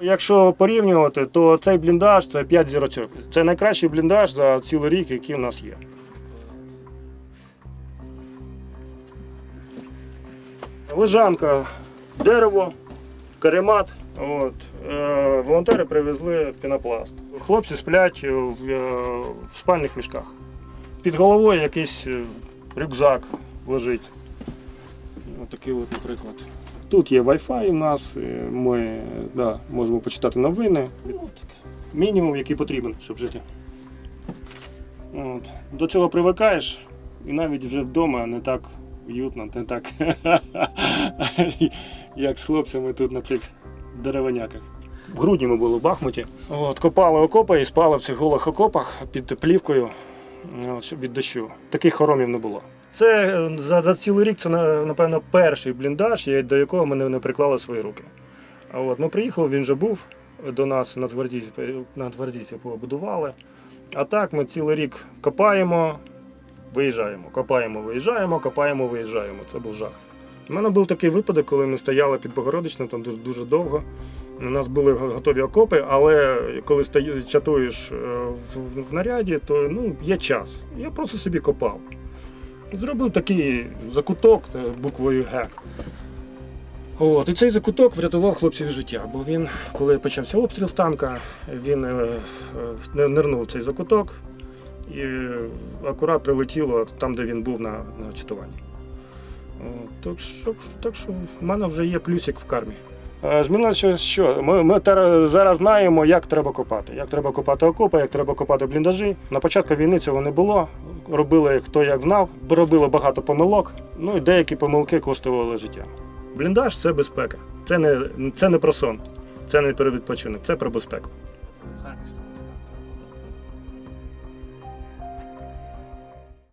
Якщо порівнювати, то цей бліндаж це 5 зірочок. Це найкращий бліндаж за цілий рік, який у нас є. Лежанка, дерево, каремат. От. Е, волонтери привезли пінопласт. Хлопці сплять в, е, в спальних мішках. Під головою якийсь е, рюкзак лежить. Отакий от, наприклад. Тут є Wi-Fi у нас, ми да, можемо почитати новини. Ну, мінімум, який потрібен, щоб жити. От. До цього привикаєш, і навіть вже вдома не так уютно, не так, як з хлопцями тут на цих деревеняках. В грудні ми були в Бахмуті. От, копали окопи і спали в цих голих окопах під плівкою от, від дощу. Таких хоромів не було. Це е, за, за цілий рік це напевно перший бліндаж, до якого ми не, не приклали свої руки. От ми приїхали, він вже був до нас нацгвардійці, нацгвардійці побудували. А так ми цілий рік копаємо, виїжджаємо, копаємо, виїжджаємо, копаємо, виїжджаємо. Це був жах. У мене був такий випадок, коли ми стояли під Богородичним, там дуже, дуже довго. У нас були готові окопи, але коли стої- чатуєш е, в, в наряді, то ну, є час. Я просто собі копав. Зробив такий закуток е, буквою Г. От, і цей закуток врятував хлопців життя, бо він, коли почався обстріл з танка, він е, е, нирнув цей закуток і е, акурат прилетіло там, де він був на, на чатуванні. От, так, що, так що в мене вже є плюсик в кармі. Е, Змінилося що? Ми, ми зараз знаємо, як треба копати. Як треба копати окопи, як треба копати бліндажі. На початку війни цього не було. Робили хто як знав, робили багато помилок. Ну і деякі помилки коштували життя. Бліндаж це безпека. Це не, це не про сон, це не про відпочинок, це про безпеку.